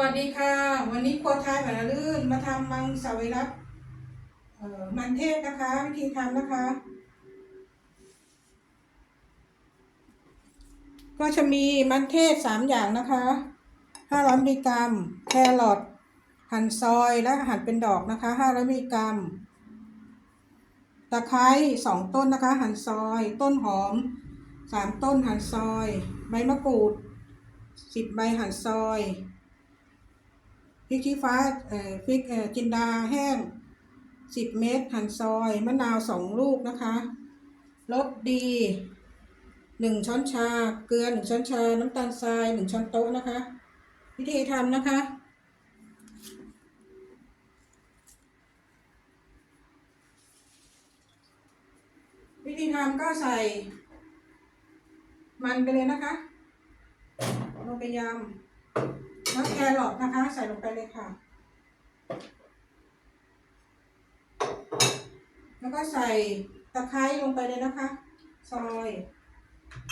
วัสดีค่ะ วันนี้ครัวไทยแบบลื่นมาทำมังสวิรัตมันเทศนะคะ วิธีทำนะคะ ก็จะมีมันเทศสามอย่างนะคะ500มิลลิกรัมแครอทหั่นซอยและหั่นเป็นดอกนะคะ500มิลลิกรัมตะไคร้สองต้นนะคะ หั่นซอย ต้นหอมสามต้นหั่นซอย ใบมะกรูดสิบใบหั่นซอย ริกชี้ฟ้าเอ่อพริกเอ่อจินดาแห้งสิบเม็ดหั่นซอย มะนาวสองลูกนะคะรสดีหนึ่งช้อนชา เกลือหนึ่งช้อนชา น้ำตาลทรายหนึ่งช้อนโต๊ะนะคะ วิธีทำนะคะวิธีทำก็ใส่ มันไปเลยนะคะลงไปยำ แล้วแครอทนะคะ ใส่ลงไปเลยค่ะ แล้วก็ใส่ตะไคร้ลงไปเลยนะคะ ซอย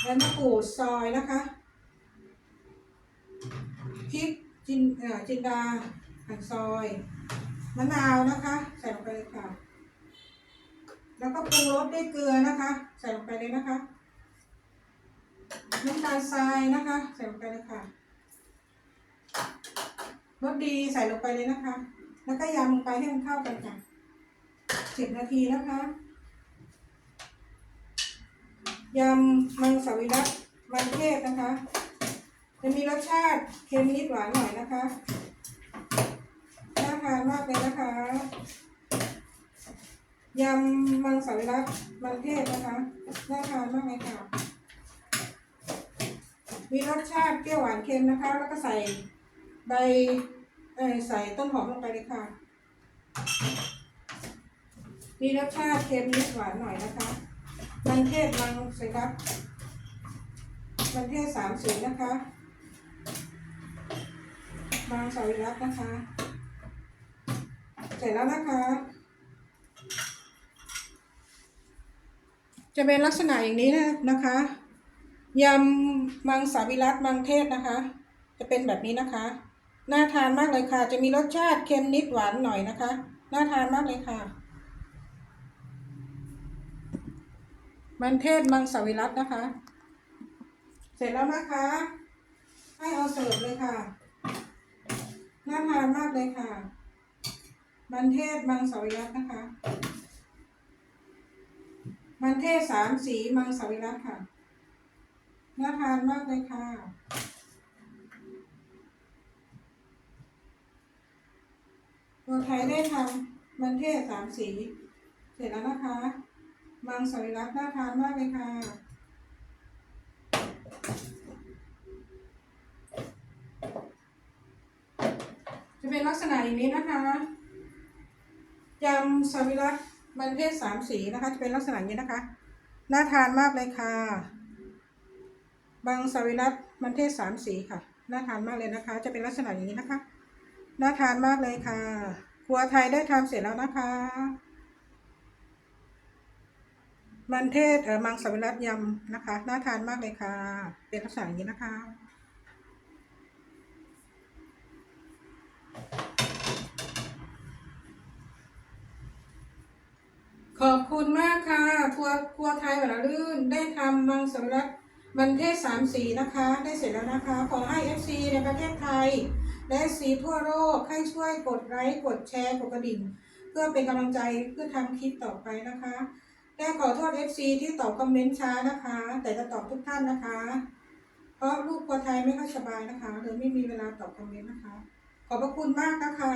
แล้วมะกรูดซอยนะคะพริกจินเอ่อจินดาหั่นซอยมะนาวนะคะ ใส่ลงไปเลยค่ะ แล้วก็ปรุงรสด้วยเกลือนะคะ ใส่ลงไปเลยนะคะน้ำตาลทรายนะคะ ใส่ลงไปเลยค่ะ ดีใส่ลงไปเลยนะคะ แล้วก็ยำลงไปให้มันเข้ากันค่ะสิบนาทีนะคะ ยำมังสวิรัตมันเทศนะคะ จะมีรสชาติเค็มนิดหวานหน่อยนะคะ น่าทานมากเลยนะคะ ยำมังสวิรัตมันเทศนะคะ น่าทานมากเลยค่ะ มีรสชาติเปรี้ยวหวานเค็มนะคะ แล้วก็ใส่ใบ ใส่ต้นหอมลงไปเลยค่ะ มีรสชาติเค็มนิดหวานหน่อยนะคะ มันเทศมังสวิรัตมันเทศสามสีนะคะมังสวิรัตนะคะ เสร็จแล้วนะคะ จะเป็นลักษณะอย่างนี้นะนะคะยำมังสวิรัตมังเทศนะคะ จะเป็นแบบนี้นะคะ น่าทานมากเลยค่ะ จะมีรสชาติเค็มนิดหวานหน่อยนะคะ น่าทานมากเลยค่ะ มันเทศมังสวิรัตนะคะ เสร็จแล้วนะคะ ให้เอาเสิร์ฟเลยค่ะ น่าทานมากเลยค่ะ มันเทศมังสวิรัตนะคะ มันเทศสามสีมังสวิรัตค่ะ น่าทานมากเลยค่ะ ตัวไทยได้ทำมันเทศสามสี เสร็จแล้วนะคะ มังสวิรัตน่าทานมากเลยค่ะ จะเป็นลักษณะอย่างนี้นะคะยำสวิรัตมันเทศสามสีนะคะ จะเป็นลักษณะอย่างนี้นะคะ น่าทานมากเลยค่ะ บางสวิรัตมันเทศสามสีค่ะ น่าทานมากเลยนะคะ จะเป็นลักษณะอย่างนี้นะคะ น่าทานมากเลยค่ะ ครัวไทยได้ทำเสร็จแล้วนะคะ มันเทศเออมังสวิรัตยำนะคะ น่าทานมากเลยค่ะ เป็นลักษณะอย่างนี้นะคะ ขอบคุณมากค่ะ ครัวครัวไทยหวานลื่น ได้ทำมังสวิรัตมันเทศสามสีนะคะ ได้เสร็จแล้วนะคะ ขอให้ FC ในประเทศไทย และสีทั่วโลกให้ช่วยกดไลค์กดแชร์กดกระดิ่ง เพื่อเป็นกำลังใจเพื่อทำคลิปต่อไปนะคะและขอโทษ FC ที่ตอบคอมเมนต์ช้านะคะ แต่จะตอบทุกท่านนะคะ เพราะลูกคนไทยไม่ค่อยสบายนะคะเลยไม่มีเวลาตอบคอมเมนต์นะคะ ขอบพระคุณมากนะคะ